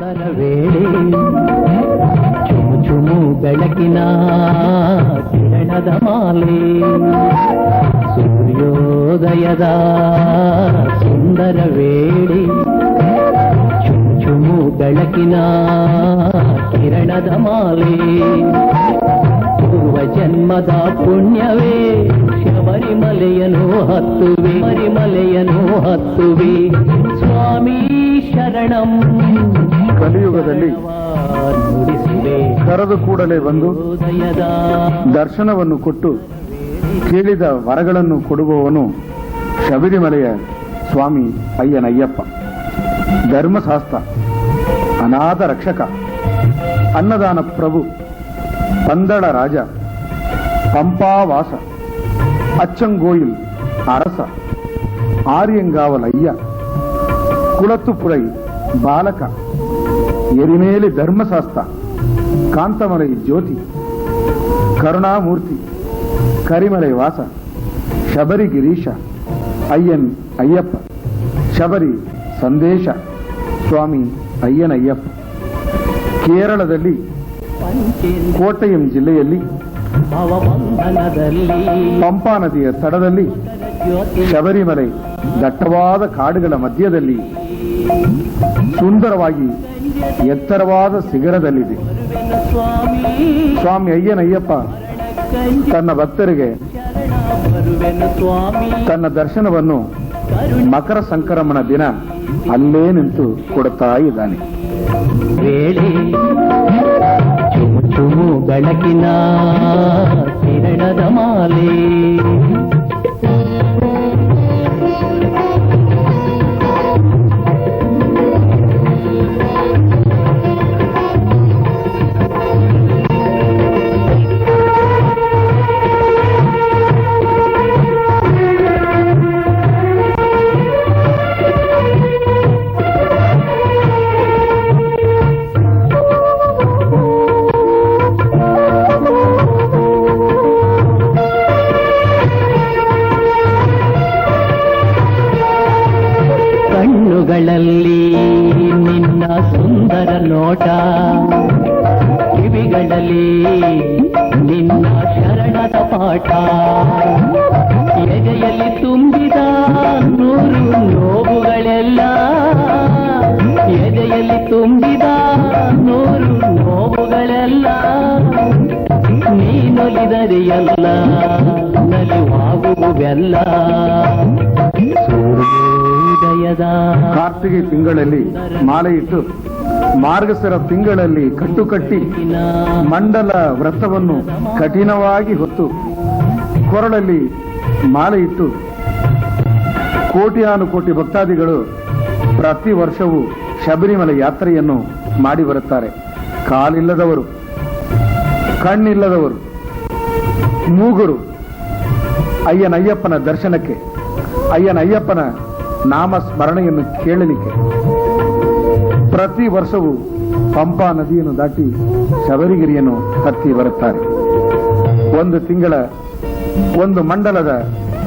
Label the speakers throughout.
Speaker 1: ಸುಂದರ ವೇಳೆ ಚುಮು ಚುಮು ಬೆಳಕಿನ ಕಿರಣದ ಮಾಲೆ ಸೂರ್ಯೋದಯದ ಸುಂದರ ವೇಳೆ ಚುಮು ಚುಮು ಬೆಳಕಿನ ಕಿರಣದ ಮಾಲೆ ಪೂರ್ವ ಜನ್ಮದ ಪುಣ್ಯವೇ ಶಬರಿಮಲೆಯನು ಹತ್ತುವೆ ಶಬರಿಮಲೆಯನು ಹತ್ತುವೆ ಸ್ವಾಮಿ ಶರಣಂ.
Speaker 2: ಕಲಿಯುಗದಲ್ಲಿ ಕರೆದು ಕೂಡಲೇ ಬಂದು ದರ್ಶನವನ್ನು ಕೊಟ್ಟು ಕೇಳಿದ ವರಗಳನ್ನು ಕೊಡುವವನು ಶಬರಿಮಲೆಯ ಸ್ವಾಮಿ ಅಯ್ಯನಯ್ಯಪ್ಪ. ಧರ್ಮಶಾಸ್ತ್ರ ಅನಾಥ ರಕ್ಷಕ ಅನ್ನದಾನ ಪ್ರಭು ಪಂದಳ ರಾಜ ಪಂಪಾವಾಸ ಅಚ್ಚಂಗೋಯಿಲ್ ಅರಸ ಆರ್ಯಂಗಾವಲಯ್ಯ ಕುಳತ್ತುಪುರೈ ಬಾಲಕ ಎರಿಮೇಲೆ ಧರ್ಮಶಾಸ್ತ್ರ ಕಾಂತಮಲೈ ಜ್ಯೋತಿ ಕರುಣಾಮೂರ್ತಿ ಕರಿಮಲೈ ವಾಸ ಶಬರಿ ಗಿರೀಶ ಅಯ್ಯನ್ ಅಯ್ಯಪ್ಪ ಶಬರಿ ಸಂದೇಶ ಸ್ವಾಮಿ ಅಯ್ಯನ ಅಯ್ಯಪ್ಪ.
Speaker 1: ಕೇರಳದಲ್ಲಿ
Speaker 2: ಕೋಟಯಂ ಜಿಲ್ಲೆಯಲ್ಲಿ ಪಂಪಾ ನದಿಯ ತಡದಲ್ಲಿ ಶಬರಿಮಲೆ ದಟ್ಟವಾದ ಕಾಡುಗಳ ಮಧ್ಯದಲ್ಲಿ ಸುಂದರವಾಗಿ ಎತ್ತರವಾದ ಶಿಖರದಲ್ಲಿದೆ.
Speaker 1: ಸ್ವಾಮಿ
Speaker 2: ಅಯ್ಯನ ಅಯ್ಯನಯ್ಯಪ್ಪ ತನ್ನ ಭಕ್ತರಿಗೆ ತನ್ನ ದರ್ಶನವನ್ನು ಮಕರ ಸಂಕ್ರಮಣ ದಿನ ಅಲ್ಲೇ ನಿಂತು ಕೊಡುತ್ತಾ ಇದ್ದಾನೆ.
Speaker 1: ವೇಳೆ ಚುಮು ಬೆಳಕಿನ ಕಿರಣದ ಮಾಲೆ ನಲಿವಾಗುವುವೆಲ್ಲ ಸೂರ್ಯೋದಯದ
Speaker 2: ಕಾರ್ತಿಗೆ ತಿಂಗಳಲ್ಲಿ ಮಾಲೆ ಇಟ್ಟು ಮಾರ್ಗಸರ ತಿಂಗಳಲ್ಲಿ ಕಟ್ಟು ಕಟ್ಟಿ ಮಂಡಲ ವ್ರತವನ್ನು ಕಠಿಣವಾಗಿ ಹೊತ್ತು ಕೊರಳಲ್ಲಿ ಮಾಲೆ ಇಟ್ಟು ಕೋಟ್ಯಾನುಕೋಟಿ ಭಕ್ತಾದಿಗಳು ಪ್ರತಿ ವರ್ಷವೂ ಶಬರಿಮಲೆ ಯಾತ್ರೆಯನ್ನು ಮಾಡಿ ಬರುತ್ತಾರೆ. ಕಾಲಿಲ್ಲದವರು, ಕಣ್ಣಿಲ್ಲದವರು, ಮೂಗರು ಅಯ್ಯನಯ್ಯಪ್ಪನ ದರ್ಶನಕ್ಕೆ ಅಯ್ಯನಯ್ಯಪ್ಪನ ನಾಮ ಸ್ಮರಣೆಯನ್ನು ಕೇಳಲಿಕ್ಕೆ. ಪ್ರತಿ ವರ್ಷವೂ ಪಂಪಾ ನದಿಯನ್ನು ದಾಟಿ ಶಬರಿಗಿರಿಯನ್ನು ಹತ್ತಿ ಬರುತ್ತಾರೆ. ಒಂದು ತಿಂಗಳ, ಒಂದು ಮಂಡಲದ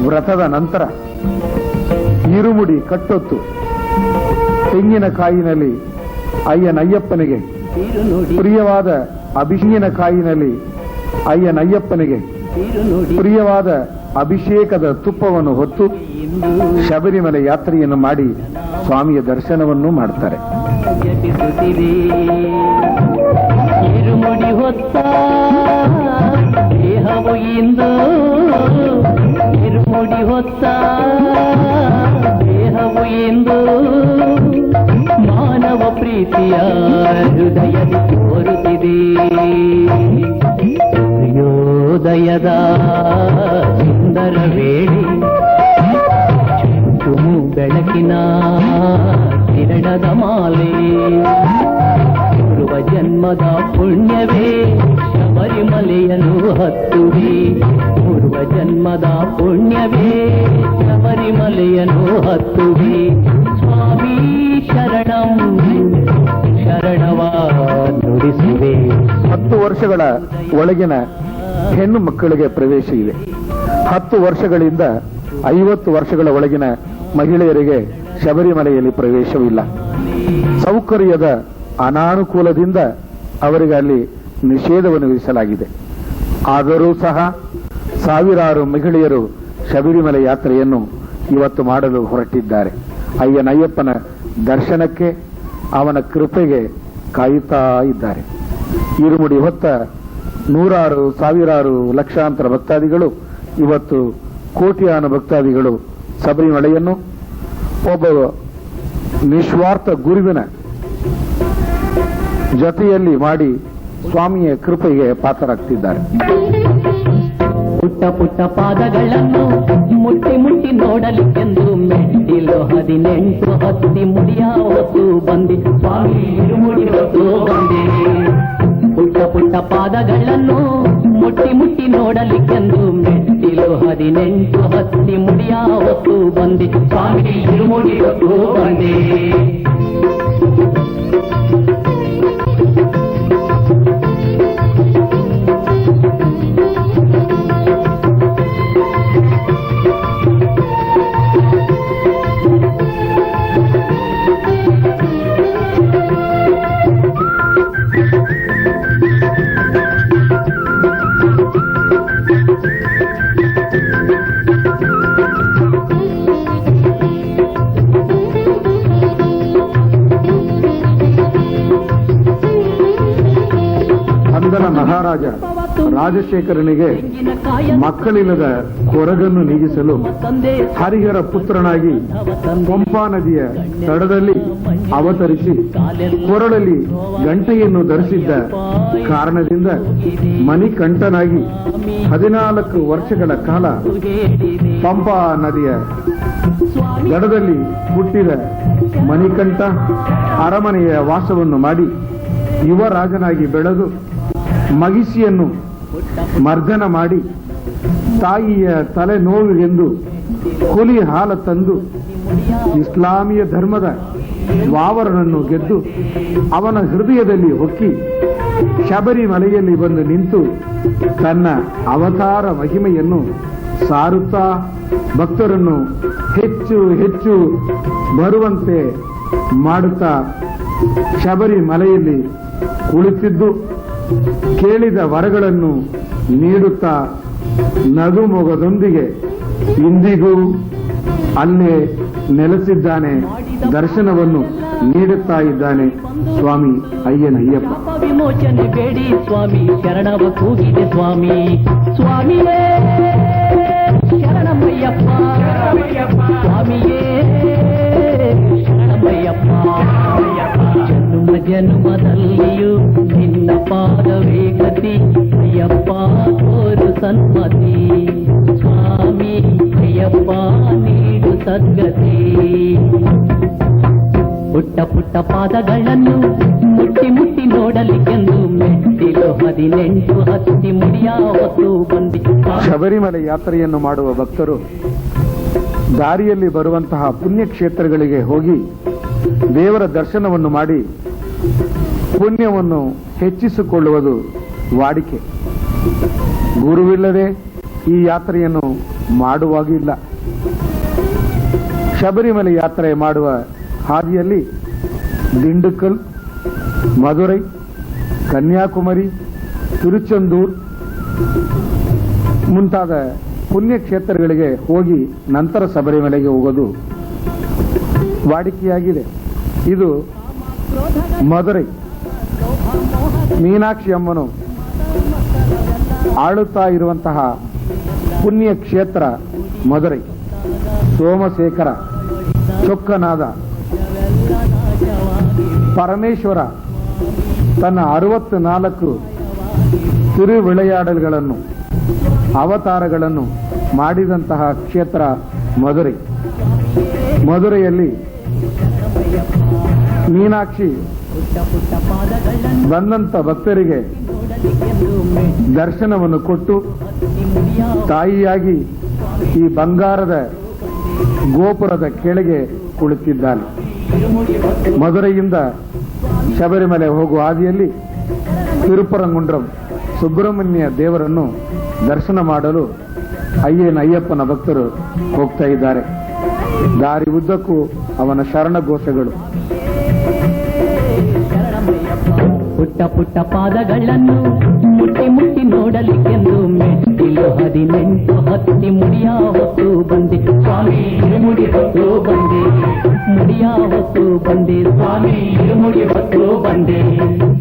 Speaker 2: ವ್ರತದ ನಂತರ ಇರುಮುಡಿ ಕಟ್ಟೊತ್ತು ತೆಂಗಿನಕಾಯಿನಲ್ಲಿ ಅಯ್ಯನಯ್ಯಪ್ಪನಿಗೆ ಪ್ರಿಯವಾದ ಅಭಿಷೇಕಿನ ಕಾಯಿನಲ್ಲಿ ಅಯ್ಯನಯ್ಯಪ್ಪನಿಗೆ ಪ್ರಿಯವಾದ ಅಭಿಷೇಕದ ತುಪ್ಪವನ್ನು ಹೊತ್ತು ಶಬರಿಮಲೆ ಯಾತ್ರೆಯನ್ನು ಮಾಡಿ ಸ್ವಾಮಿಯ ದರ್ಶನವನ್ನು ಮಾಡ್ತಾರೆ.
Speaker 1: ಮಾನವ ಪ್ರೀತಿಯ ಹೃದಯ ತೋರುತ್ತಿದೆ ಸೂರ್ಯೋದಯದ ಸುಂದರ ವೇಳೆ ಚುಮು ಬೆಳಕಿನ ಕಿರಣದ ಮಾಲೆ. ಪೂರ್ವ ಜನ್ಮದ ಪುಣ್ಯವೇ, ಶಬರಿಮಲೆಯನ್ನು ಹತ್ತುವೆ. ಪೂರ್ವ ಜನ್ಮದ ಪುಣ್ಯವೇ, ಶಬರಿಮಲೆಯನ್ನು ಹತ್ತುವೆ. ಸ್ವಾಮಿ ಶರಣಂ, ಶರಣವ ನುಡಿಸುವೆ.
Speaker 2: ಹತ್ತು ವರ್ಷಗಳ ಒಳಗಿನ ಹೆಣ್ಣು ಮಕ್ಕಳಿಗೆ ಪ್ರವೇಶ ಇದೆ. ಹತ್ತು ವರ್ಷಗಳಿಂದ ಐವತ್ತು ವರ್ಷಗಳ ಒಳಗಿನ ಮಹಿಳೆಯರಿಗೆ ಶಬರಿಮಲೆಯಲ್ಲಿ ಪ್ರವೇಶವಿಲ್ಲ ಸೌಕರ್ಯದ ಅನಾನುಕೂಲದಿಂದ ಅವರಿಗೆ ಅಲ್ಲಿ ನಿಷೇಧವನ್ನು ವಿಧಿಸಲಾಗಿದೆ. ಆದರೂ ಸಹ ಸಾವಿರಾರು ಮಹಿಳೆಯರು ಶಬರಿಮಲೆ ಯಾತ್ರೆಯನ್ನು ಇವತ್ತು ಮಾಡಲು ಹೊರಟಿದ್ದಾರೆ. ಅಯ್ಯನಯ್ಯಪ್ಪನ ದರ್ಶನಕ್ಕೆ ಅವನ ಕೃಪೆಗೆ ಕಾಯುತ್ತಾ ಇದ್ದಾರೆ. ಇರುಮುಡಿ ಹೊತ್ತ ನೂರಾರು, ಸಾವಿರಾರು ಲಕ್ಷಾಂತರ ಭಕ್ತಾದಿಗಳು, ಇವತ್ತು ಕೋಟಿಯಾನ ಭಕ್ತಾದಿಗಳು ಶಬರಿಮಲೆಯನ್ನು ಒಬ್ಬ ನಿಸ್ವಾರ್ಥ ಗುರುವಿನ ಜೊತೆಯಲ್ಲಿ ಮಾಡಿ ಸ್ವಾಮಿಯ ಕೃಪೆಗೆ ಪಾತ್ರರಾಗ್ತಿದ್ದಾರೆ.
Speaker 1: ಪುಟ್ಟ ಪುಟ್ಟ ಪಾದಗಳನ್ನು ಮುಟ್ಟಿ ಮುಟ್ಟಿ ನೋಡಲಿಕ್ಕೆಂದು ಮೆಟ್ಟಿಲು ಹದಿನೆಂಟು ಹತ್ತಿ ಮುಡಿಯ ಹೊತ್ತು ಬಂದಿ. ಸ್ವಾಮಿ ಹೊತ್ತು ಬಂದೆ. ಪುಟ್ಟ ಪುಟ್ಟ ಪಾದಗಳನ್ನು ಮುಟ್ಟಿ ಮುಟ್ಟಿ ನೋಡಲಿಕ್ಕೆಂದು ಮೆಟ್ಟಿಲು ಹದಿನೆಂಟು ಹತ್ತಿ ಮುಡಿಯ ಹೊತ್ತು ಬಂದಿ ಸ್ವಾಮಿ ಇರುಮುಡಿ ಹೊತ್ತು ಬಂದೆ
Speaker 2: ಮಹಾರಾಜ ರಾಜಶೇಖರನಿಗೆ ಮಕ್ಕಳಿಲ್ಲದ ಕೊರಗನ್ನು ನೀಗಿಸಲು ಹರಿಹರ ಪುತ್ರನಾಗಿ ಪಂಪಾ ನದಿಯ ತಡದಲ್ಲಿ ಅವತರಿಸಿ ಕೊರಳಲ್ಲಿ ಗಂಟೆಯನ್ನು ಧರಿಸಿದ್ದ ಕಾರಣದಿಂದ ಮಣಿಕಂಠನಾಗಿ ಹದಿನಾಲ್ಕು ವರ್ಷಗಳ ಕಾಲ ಪಂಪಾ ನದಿಯ ದಡದಲ್ಲಿ ಹುಟ್ಟಿದ ಮಣಿಕಂಠ ಅರಮನೆಯ ವಾಸವನ್ನು ಮಾಡಿ ಯುವರಾಜನಾಗಿ ಬೆಳೆದು ಮಗಿಸಿಯನ್ನು ಮರ್ದನ ಮಾಡಿ ತಾಯಿಯ ತಲೆ ಎಂದು ಹುಲಿ ಹಾಲ ತಂದು ಇಸ್ಲಾಮಿಯ ಧರ್ಮದ ವಾವರನನ್ನು ಗೆದ್ದು ಅವನ ಹೃದಯದಲ್ಲಿ ಹೊಕ್ಕಿ ಶಬರಿಮಲೆಯಲ್ಲಿ ಬಂದು ನಿಂತು ತನ್ನ ಅವತಾರ ಮಹಿಮೆಯನ್ನು ಸಾರುತ್ತಾ ಭಕ್ತರನ್ನು ಹೆಚ್ಚು ಹೆಚ್ಚು ಬರುವಂತೆ ಮಾಡುತ್ತಾ ಶಬರಿಮಲೆಯಲ್ಲಿ ಕುಳಿತಿದ್ದು. ಕೇಳಿದ ವರಗಳನ್ನು ನೀಡುತ್ತಾ ನಗುಮೊಗದೊಂದಿಗೆ ಇಂದಿಗೂ ಅಲ್ಲೇ ನೆಲೆಸಿದ್ದಾನೆ, ದರ್ಶನವನ್ನು ನೀಡುತ್ತಾ ಇದ್ದಾನೆ ಸ್ವಾಮಿ ಅಯ್ಯನಯ್ಯಪ್ಪ
Speaker 1: ವಿಮೋಚನೆ ಬೇಡಿ ಸ್ವಾಮಿ, ಶರಣವ ಕೂಗಿದೆ ಸ್ವಾಮಿ. ಸ್ವಾಮಿಯೇ ಶರಣಮಯ್ಯಪ್ಪ ಸ್ವಾಮಿಯೇ ಜನ್ಮದಲ್ಲಿಯೂ ನಿನ್ನ ಪಾದವೇ ಗತಿ. ಅಯ್ಯಪ್ಪ, ತೋರು ಸನ್ಮತಿ. ಸ್ವಾಮಿ, ಅಯ್ಯಪ್ಪ ನೀಡು ಸದ್ಗತಿ. ಪುಟ್ಟ ಪುಟ್ಟ ಪಾದಗಳನ್ನು ಮುಟ್ಟಿ ಮುಟ್ಟಿ ನೋಡಲಿಕ್ಕೆಂದು ಮೆಟ್ಟಿಲು ಹದಿನೆಂಟು ಹತ್ತಿ ಮುಡಿಯ ಹೊತ್ತು ಬಂದಿ.
Speaker 2: ಶಬರಿಮಲೆ ಯಾತ್ರೆಯನ್ನು ಮಾಡುವ ಭಕ್ತರು ದಾರಿಯಲ್ಲಿ ಬರುವಂತಹ ಪುಣ್ಯಕ್ಷೇತ್ರಗಳಿಗೆ ಹೋಗಿ ದೇವರ ದರ್ಶನವನ್ನು ಮಾಡಿ ಪುಣ್ಯವನ್ನು ಹೆಚ್ಚಿಸಿಕೊಳ್ಳುವುದು ವಾಡಿಕೆ. ಗುರುವಿಲ್ಲದೆ ಈ ಯಾತ್ರೆಯನ್ನು ಮಾಡುವಾಗಿಲ್ಲ ಶಬರಿಮಲೆ ಯಾತ್ರೆ ಮಾಡುವ ಹಾದಿಯಲ್ಲಿ ದಿಂಡುಕಲ್, ಮಧುರೈ, ಕನ್ಯಾಕುಮಾರಿ, ತಿರುಚಂದೂರ್ ಮುಂತಾದ ಪುಣ್ಯಕ್ಷೇತ್ರಗಳಿಗೆ ಹೋಗಿ ನಂತರ ಶಬರಿಮಲೆಗೆ ಹೋಗೋದು ವಾಡಿಕೆಯಾಗಿದೆ. ಇದು ಮಧುರೈ, ಮೀನಾಕ್ಷಿ ಅಮ್ಮನು ಆಳುತ್ತಾ ಇರುವಂತಹ ಪುಣ್ಯ ಕ್ಷೇತ್ರ ಮಧುರೈ. ಸೋಮಶೇಖರ, ಚೊಕ್ಕನಾದ ಪರಮೇಶ್ವರ ತನ್ನ ಅರವತ್ತು ನಾಲ್ಕು ತಿರುವಿಳೆಯಾಡಲ್ಗಳನ್ನು, ಅವತಾರಗಳನ್ನು ಮಾಡಿದಂತಹ ಕ್ಷೇತ್ರ ಮಧುರೈ. ಮಧುರೆಯಲ್ಲಿ ಮೀನಾಕ್ಷಿ ಬಂದಂತ ಭಕ್ತರಿಗೆ ದರ್ಶನವನ್ನು ಕೊಟ್ಟು ತಾಯಿಯಾಗಿ ಈ ಬಂಗಾರದ ಗೋಪುರದ ಕೆಳಗೆ ಕುಳಿತಿದ್ದಾನೆ. ಮಧುರೆಯಿಂದ ಶಬರಿಮಲೆ ಹೋಗುವ ಹಾದಿಯಲ್ಲಿ ತಿರುಪರಂಗುಂಡ್ರಂ ಸುಬ್ರಹ್ಮಣ್ಯ ದೇವರನ್ನು ದರ್ಶನ ಮಾಡಲು ಅಯ್ಯನ ಅಯ್ಯಪ್ಪನ ಭಕ್ತರು ಹೋಗ್ತಾ ಇದ್ದಾರೆ. ದಾರಿ ಉದ್ದಕ್ಕೂ ಅವನ ಶರಣ
Speaker 1: ಪುಟ್ಟ ಪಾದಗಳನ್ನು ಮುಟ್ಟಿ ಮುಟ್ಟಿ ನೋಡಲಿಕ್ಕೆಂದು ಮೆಟ್ಟಿಲು ಹದಿನೆಂಟು ಹತ್ತಿ ಮುಡಿಯ ಹೊತ್ತು ಬಂದೆ ಸ್ವಾಮಿ ಇರುಮುಡಿ ಹೊತ್ತು ಬಂದೆ ಮುಡಿಯ ಹೊತ್ತು ಬಂದೆ ಸ್ವಾಮಿ ಇರುಮುಡಿ ಹೊತ್ತು ಬಂದೆ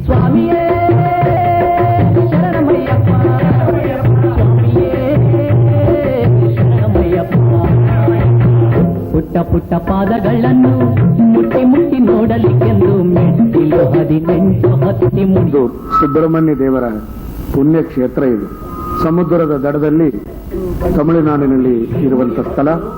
Speaker 1: ಸ್ವಾಮಿಯೇ ಶರಣಮಯ್ಯಪ್ಪ ಸ್ವಾಮಿಯೇ ಶರಣಮಯ್ಯಪ್ಪ ಪುಟ್ಟ ಪುಟ್ಟ ಪಾದಗಳನ್ನು ಹದಿನೆಂಟು ಹತ್ತಿ
Speaker 2: ಸುಬ್ರಹ್ಮಣ್ಯ ದೇವರ ಪುಣ್ಯಕ್ಷೇತ್ರ ಇದು. ಸಮುದ್ರದ ದಡದಲ್ಲಿ ತಮಿಳುನಾಡಿನಲ್ಲಿ ಇರುವಂತ ಸ್ಥಳ.